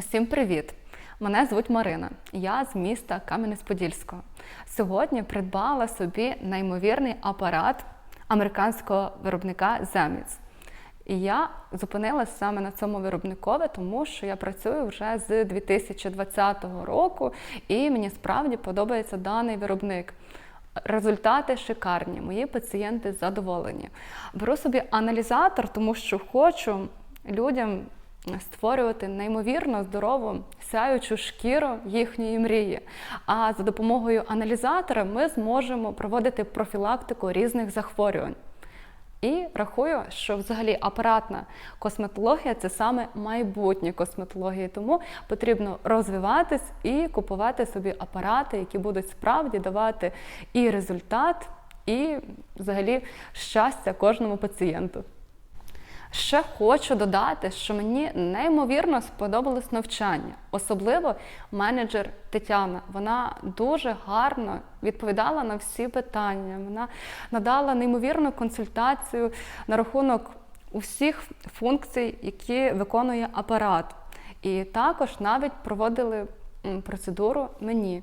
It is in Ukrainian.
Усім привіт! Мене звуть Марина. Я з міста Кам'янець-Подільського. Сьогодні придбала собі неймовірний апарат американського виробника Zemits. І я зупинилася саме на цьому виробникові, тому що я працюю вже з 2020 року, і мені справді подобається даний виробник. Результати шикарні, мої пацієнти задоволені. Беру собі аналізатор, тому що хочу людям створювати неймовірно здорову сяючу шкіру їхньої мрії. А за допомогою аналізатора ми зможемо проводити профілактику різних захворювань. І рахую, що взагалі апаратна косметологія це саме майбутнє косметології, тому потрібно розвиватись і купувати собі апарати, які будуть справді давати і результат, і взагалі щастя кожному пацієнту. Ще хочу додати, що мені неймовірно сподобалось навчання, особливо менеджер Тетяна. Вона дуже гарно відповідала на всі питання. Вона надала неймовірну консультацію на рахунок усіх функцій, які виконує апарат. І також навіть проводили процедуру мені.